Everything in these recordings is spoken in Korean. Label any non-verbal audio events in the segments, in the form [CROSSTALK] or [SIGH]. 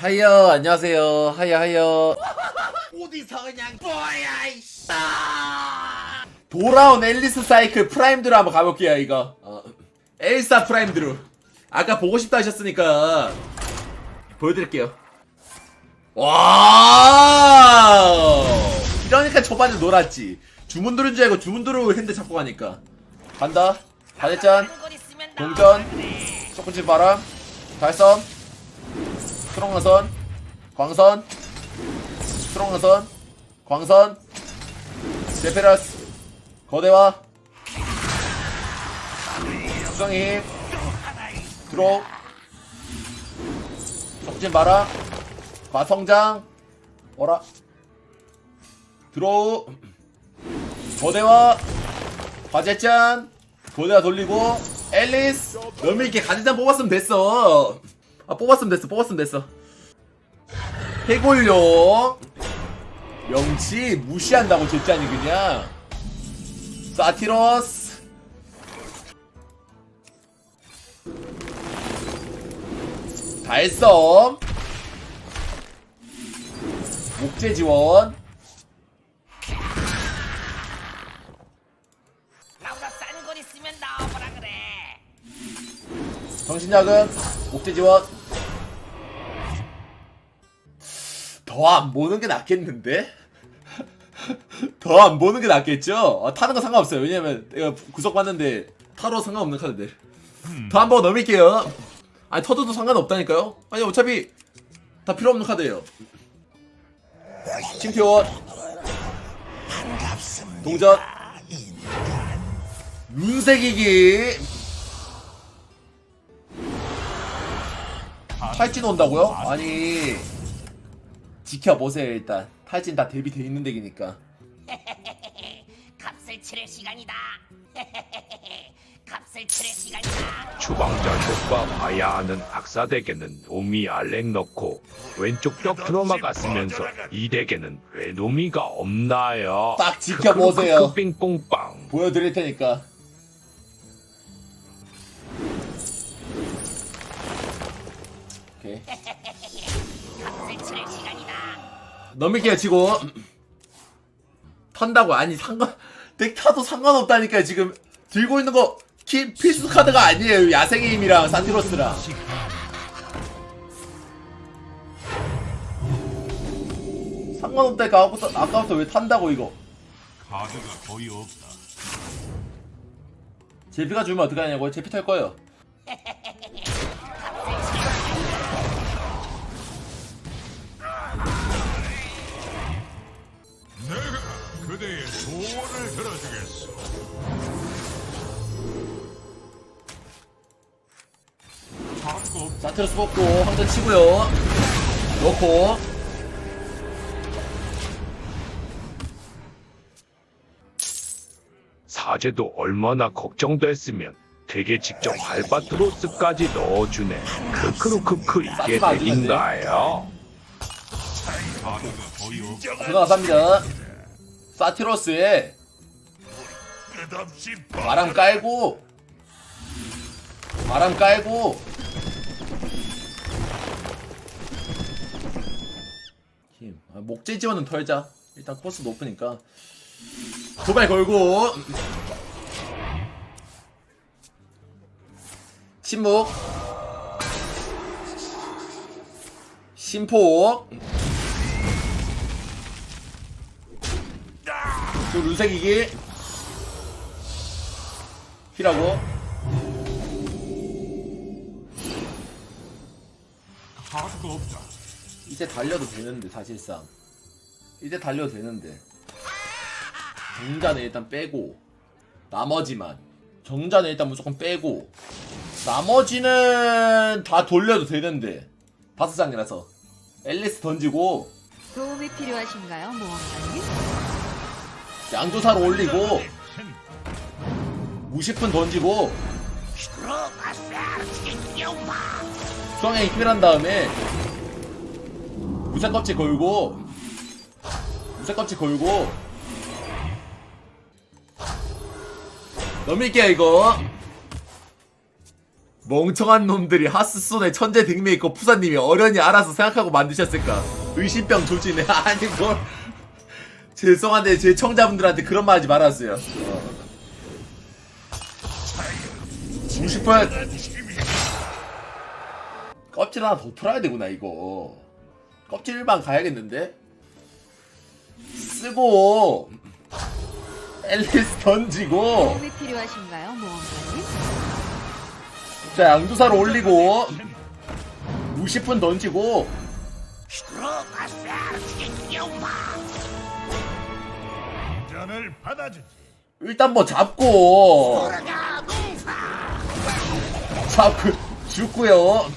하여 안녕하세요. 하여 하여 어디서 그냥 뭐야 이씨. 돌아온 앨리스 사이클 프라임드로 한번 가볼게요 이거. 어, 엘사 프라임드로. 아까 보고 싶다 하셨으니까 보여드릴게요. 와 이러니까 초반에 놀았지. 주문 들은 줄 알고 주문 들어오고 핸드 잡고 가니까. 간다. 바대짠 동전. 초코칩 바람 달섬 트롱나선 광선 트롱나선 광선 제페라스 거대화 수성의 힘 드롭 촉진 바람 과성장 어라 드로우 거대화 과제짠 거대화 돌리고 앨리스 너무 이렇게 가지장 뽑았으면 됐어 아 뽑았으면 됐어 뽑았으면 됐어. 해골용. 명치 무시한다고 제짠이 그냥. 사티러스. 달섬 목재 지원. 나보다 싼 건 있으면 나와보라 그래. 정신야금 목재 지원 더 안 보는 게 낫겠는데? [LAUGHS] 더 안 보는 게 낫겠죠? 아, 타는 거 상관없어요. 왜냐면 내가 구석 봤는데 타로 상관없는 카드들. 더 한 번 넘길게요. 아니 터져도 상관없다니까요? 아니 어차피 다 필요 없는 카드예요. 칭표원 동전 눈색이기 탈진 온다고요? 아니 지켜보세요 일단 탈진 다 대비돼 있는 덱이니까 [LAUGHS] 값을 치를 시간이다. [LAUGHS] 값을 치를 시간이다. 주방장 효과 봐야 하는 악사덱에는 노미 알렉 넣고 왼쪽 벽 들어마가 쓰면서 이 덱에는 왜 노미가 없나요? 딱 지켜보세요. 크크크크 빙뽕빵 보여드릴 테니까 [LAUGHS] 오케이 값을 치를 시간이다. 넘길게요 치고 탄다고. 아니 상관 덱 타도 상관없다니까 지금. 들고 있는 거 키, 필수 카드가 아니에요 야생의 힘이랑 산티로스랑. 상관없다니까 아까부터, 아까부터 왜 탄다고 이거? 카드가 거의 없다. 제피가 주면 어떡하냐고요? 제피 탈 거예요 그대의 소원을 들어주겠소. 자꾸 산티로스 뽑고 황전 치고요 넣고 사제도 얼마나 걱정됐으면 덱에 직접 알바트로스까지 넣어주네 크크루크크 이게 거의 없다. 들어갑니다 사티로스에 끝없이 바람 깔고 바람 깔고. 힘. 아, 목재 지원은 털자. 일단 코스 높으니까. 도발 걸고. 침묵 심포 또 눈색이기 없다. 이제 달려도 되는데 사실상. 이제 달려도 되는데. 정자는 일단 빼고 나머지만. 정자는 일단 무조건 빼고 나머지는 다 돌려도 되는데. 다섯 장이라서. 앨리스 던지고. 도움이 필요하신가요, 모험가님? 양조사로 올리고 무시푼 던지고 수성에 힘을 다음에 무쇠 껍질 걸고 무쇠 껍질 걸고. 넘길게요 이거. 멍청한 놈들이 하스손의 천재 딩메이커 푸사님이 어련히 알아서 생각하고 만드셨을까? 의심병 조지네 [LAUGHS] 아니 뭘 죄송한데 제 청자분들한테 그런 말 하지 말았어요. 어. 90분 껍질 하나 더 풀어야 되구나 이거. 껍질 일반 가야겠는데? 쓰고. 앨리스 던지고. 도움이 필요하신가요, 모험가님? 자 양두사를 올리고. 무시푼 던지고 전을 받아주지. 일단 뭐 잡고. 잡고 죽고요.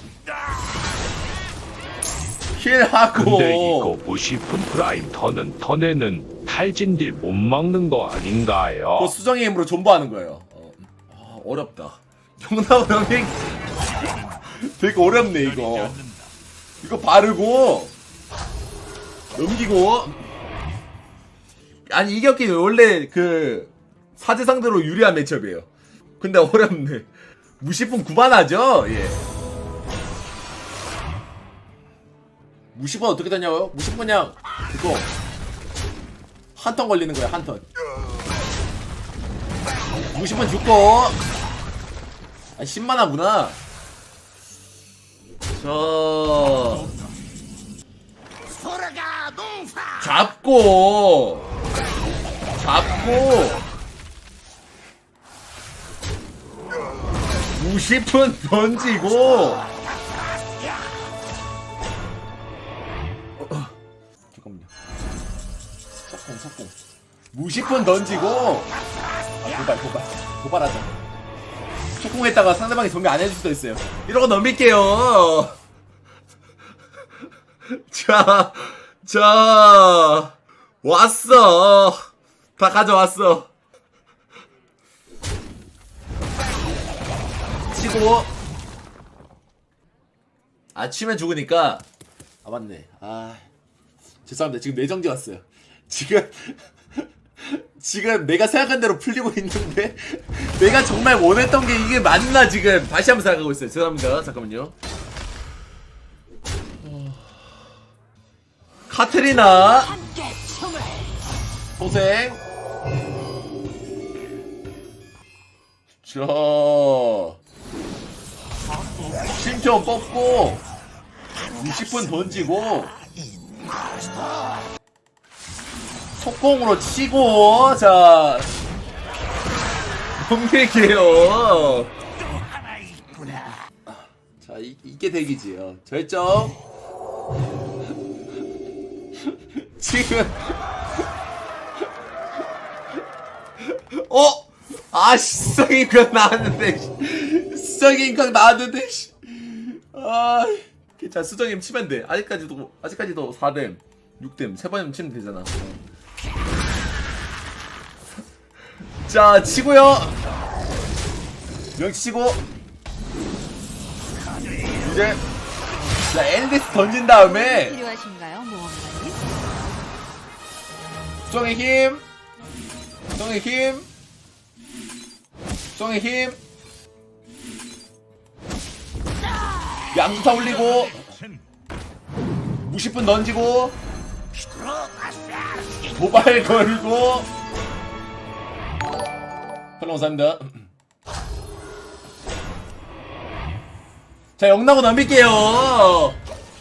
힐하고. 근데 이거 무시푼 프라임 턴은 턴에는 탈진딜 못 막는 거 아닌가요? 그 수정의 힘으로 존버하는 거예요. 어, 아, 어렵다. 용나무 형님 되게 어렵네 이거. 이거 바르고 넘기고 아니 이겼기 원래 그 사제 상대로 유리한 매첩이에요. 근데 어렵네. 무시분 구만하죠? 예. 무시분 어떻게 되냐고요? 무시분 그냥 그거 한 턴 걸리는 거야 한 턴. 무시분 죽고. 아 10만화구나? 저 잡고 잡고 무시푼 던지고. 어, 잠깐만요. 석공 석공 무시푼 던지고. 아 도발 도발. 도발하자. 석공했다가 상대방이 정리 안 해줄 수도 있어요. 이러고 넘길게요. [LAUGHS] 자, 자, 왔어. 다 가져왔어. 치고. 아, 치면 죽으니까. 아, 맞네. 아, 죄송합니다. 지금 내정지 왔어요. 지금, [LAUGHS] 지금 내가 생각한 대로 풀리고 있는데, [LAUGHS] 내가 정말 원했던 게 이게 맞나, 지금. 다시 한번 생각하고 있어요. 죄송합니다. 잠깐만요. 카트리나 소생 저 심청 뽑고 20분 던지고 속공으로 치고 자. 넘길게요. 자 이, 이게 대기지요. 절정. [LAUGHS] 지금 어? 아 수성의 인강 나왔는데 씨. 수성의 인강 나왔는데 씨. 아 괜찮아 수정임 치면 돼 아직까지도 아직까지도 4댐 6댐 세 번이면 치면 되잖아 어. 자 치고요 명치 치고 이제 자 앨리스 던진 다음에 필요하신가요, 모험가님? 수정의 힘 수정의 힘 수정의 힘. 양타 올리고 무시분 던지고 도발 걸고. 헬로 감사합니다. 자 영나고 넘길게요.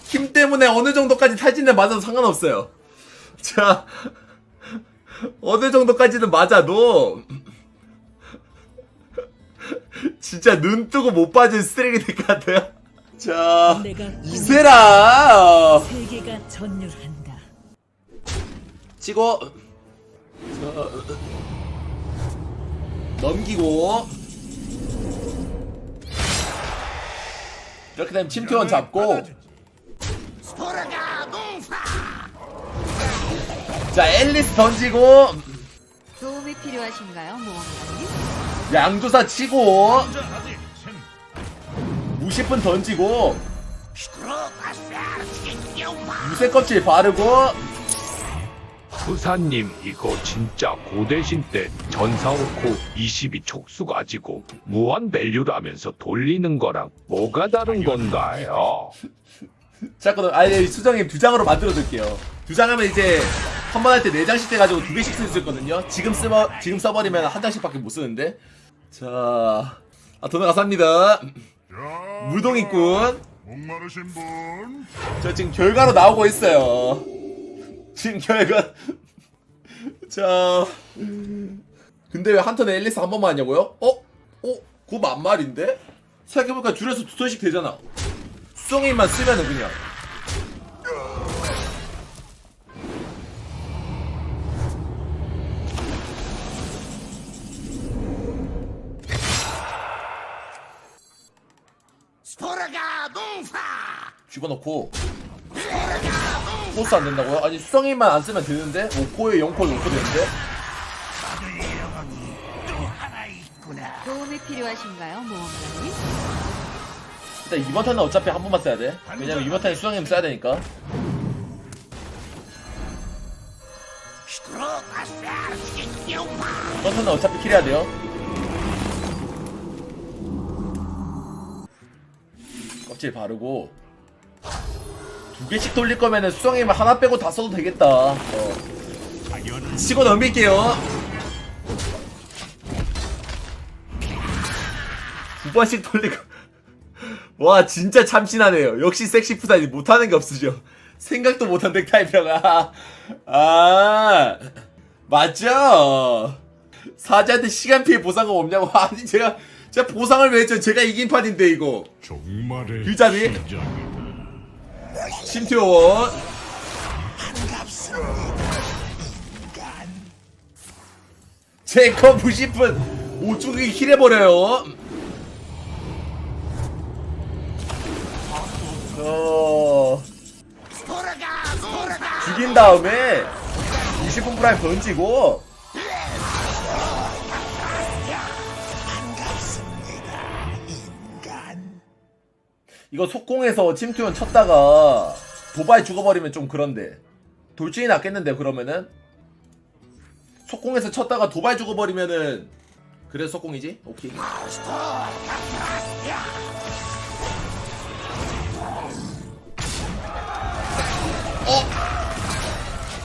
힘 때문에 어느 정도까지 탈진을 맞아도 상관없어요. 자 어느 정도까지는 맞아도 [LAUGHS] 진짜 눈 뜨고 못 빠진 쓰레기 될것 같아요. [LAUGHS] 자 내가 이세라 세계가 전율한다. 치고 자, 넘기고 이렇게 되면 침투원 잡고 자 앨리스 던지고 도움이 필요하신가요, 모험가님? 양조사 치고 무시푼 던지고 무쇠 껍질 바르고 부사님 이거 진짜 고대신 때 전사오코 22 촉수 가지고 무한 밸류라면서 돌리는 거랑 뭐가 다른 건가요? 자, 그럼 아예 수정님 두 장으로 만들어 둘게요. 두 장 하면 이제 한 번 할 때 네 장씩 돼가지고 두 개씩 쓸 수 있거든요. 지금 쓰버 지금 써버리면 한 장씩밖에 못 쓰는데. 자, 아 가사합니다. 자, 무동이꾼. 목마르신 분 저 지금 결과로 나오고 있어요. 지금 결과. 자, 근데 왜 한 턴에 앨리스 한 번만 하냐고요? 어? 어? 그거 만말인데? 생각해보니까 줄여서 두 턴씩 되잖아. 수성이만 쓰면은 그냥. 집어넣고. 포스 안 된다고요? 아니 수성이만 안 쓰면 되는데? 5코에 0코 0코 되는데? 도움이 필요하신가요, 모험가님? 일단 이번 턴은 어차피 한 번만 써야 돼. 왜냐면 이번 턴에 수성이면 써야 되니까. 이번 턴은 어차피 킬해야 돼요. 껍질 바르고 두 개씩 돌릴 거면은 수성이면 하나 빼고 다 써도 되겠다. 어. 치고 넘길게요. 두 번씩 돌리고. [LAUGHS] 와 진짜 참신하네요. 역시 섹시 푸사이 못하는 게 없으죠. 생각도 못한 덱타입이라가 [LAUGHS] 아. 맞죠? 사자한테 시간 피해 보상금 없냐고. [LAUGHS] 아니 제가 제가 보상을 왜 했죠? 제가 이긴 판인데 이거. 종말의 유자비? 심티오원. 제거 무시푼 오죽이 힐해버려요. 어... 죽인 다음에 20분 프라임 던지고 이거 속공에서 침투원 쳤다가 도바이 죽어버리면 좀 그런데. 돌진이 낫겠는데 그러면은? 속공에서 쳤다가 도바이 죽어버리면은 그래서 속공이지? 오케이.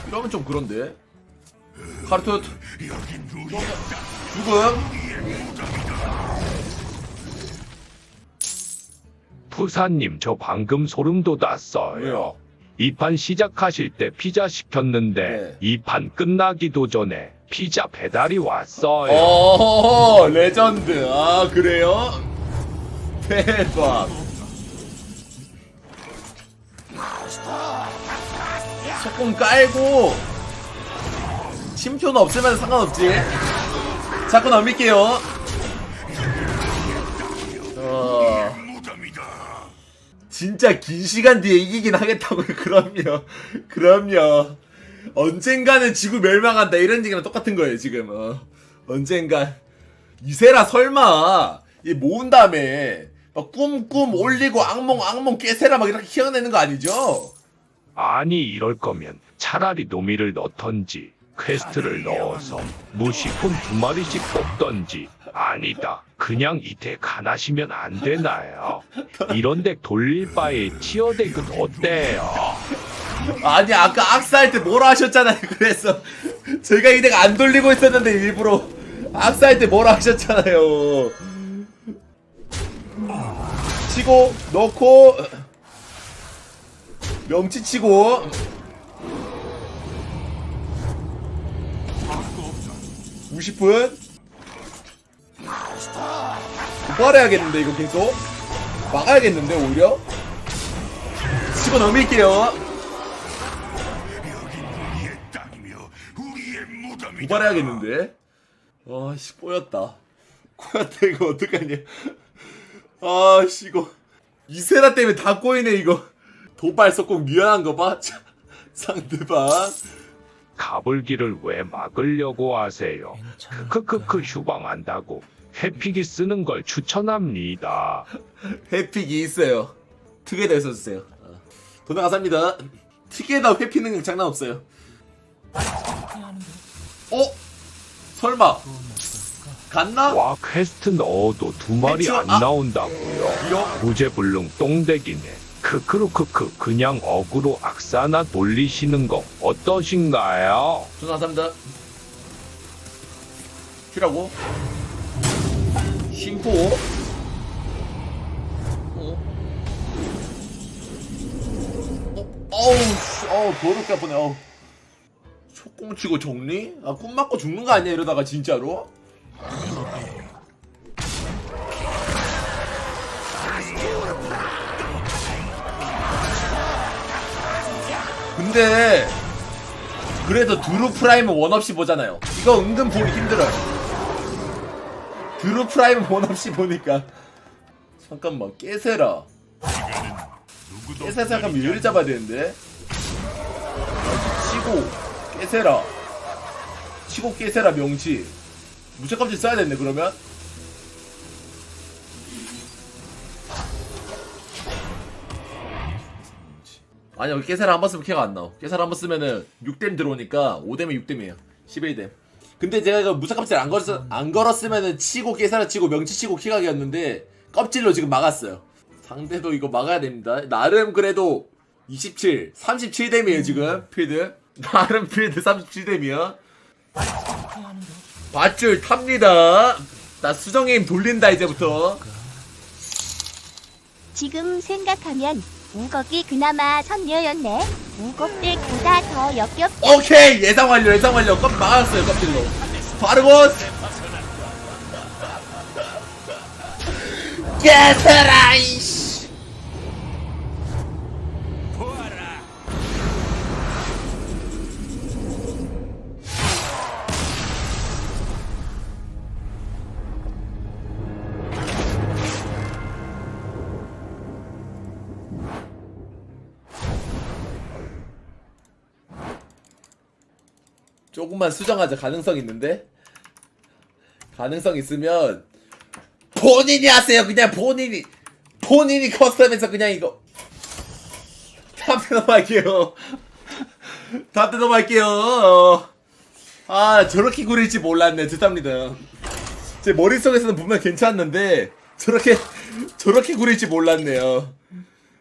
이러면 좀 그런데. 카르토 죽음 부사님 저 방금 소름 돋았어요. 왜요? 이 판 시작하실 때 피자 시켰는데 네. 이 판 끝나기도 전에 피자 배달이 왔어요. 어 레전드 아 그래요? 대박 속공 깔고 침투는 없으면 상관없지 자꾸 넘길게요 진짜 긴 시간 뒤에 이기긴 하겠다고요 [LAUGHS] 그럼요. 그럼요. 언젠가는 지구 멸망한다. 이런 얘기랑 똑같은 거예요 지금. 어. 언젠가. 이세라 설마. 이 모은 다음에 꿈꿈 올리고 악몽 악몽 깨세라 막 이렇게 키워내는 거 아니죠? 아니 이럴 거면 차라리 노미를 넣던지 퀘스트를 넣어서 무시폰 두 마리씩 뽑던지. 아니다. 그냥 이덱 하나시면 안 되나요? 이런 덱 돌릴 바에 티어 덱은 어때요? 아니 아까 악사할 때 뭐라 하셨잖아요. 그래서 제가 이 덱 안 돌리고 있었는데 일부러 악사할 때 뭐라 하셨잖아요. 치고 넣고 명치 치고. 우시푼 도발해야겠는데 이거 계속 막아야겠는데 오히려? 치고 넘길게요. 도발해야겠는데? 아씨 꼬였다. 꼬였다 이거 어떡하냐. 아씨 이거. 이세라 때문에 다 꼬이네 이거. 도발 속공 미안한 거봐. 상대방. 가불기를 왜 막으려고 하세요? 크크크크 휴방한다고 해피기 쓰는 걸 추천합니다. 회픽이 있어요 특에다 써주세요 어. 돈 나가삽니다 특에다 회피는 장난 없어요 어? 설마 갔나? 와 퀘스트 넣어도 두 마리? 안 아. 나온다고요. 이런? 부재불능 똥대기네. 크크루크크 그냥 어그로 악사나 돌리시는 거 어떠신가요? 전화 감사합니다. 쉬라고? 심포? 어? 어? 어우, 씨, 어우, 더럽게 아프네, 어우. 속공 치고 정리? 아, 꿈 맞고 죽는 거 아니야, 이러다가, 진짜로? 근데, 그래도 드루 프라임은 원 없이 보잖아요. 이거 은근 보기 힘들어요. 드루 프라임은 원 없이 보니까. 잠깐만, 깨세라. 깨세 생각하면 얘를 잡아야 되는데. 아, 치고, 깨세라. 치고 깨세라 명치. 무채값지 써야 되네, 그러면. 아니 여기 깨사를 한번 쓰면 캐가 안 나와 깨사를 한번 쓰면은 6댐 들어오니까 5댐에 6댐이에요 11댐 근데 제가 이거 무사값지를 안, 걸었, 안 걸었으면은 치고 깨사를 치고 명치 치고 키각이었는데 껍질로 지금 막았어요. 상대도 이거 막아야 됩니다. 나름 그래도 27 37댐이에요 지금 필드. [LAUGHS] 나름 필드 37댐이야 밧줄 탑니다. 나 수정게임 돌린다 이제부터. 지금 생각하면 우걱이 그나마 선녀였네. 우걱 때보다 더 역겹. 오케이 예상 완료 예상 완료 껍 막았어요 껍질로 바르고 깨서라 이 조금만 수정하자. 가능성 있는데? 가능성 있으면 본인이 하세요. 그냥 본인이 본인이 커스텀해서 그냥 이거. 다음에 넘어갈게요. 다음에 넘어갈게요. 아 저렇게 구릴지 몰랐네. 죄송합니다. 제 머릿속에서는 분명 괜찮았는데 저렇게 저렇게 구릴지 몰랐네요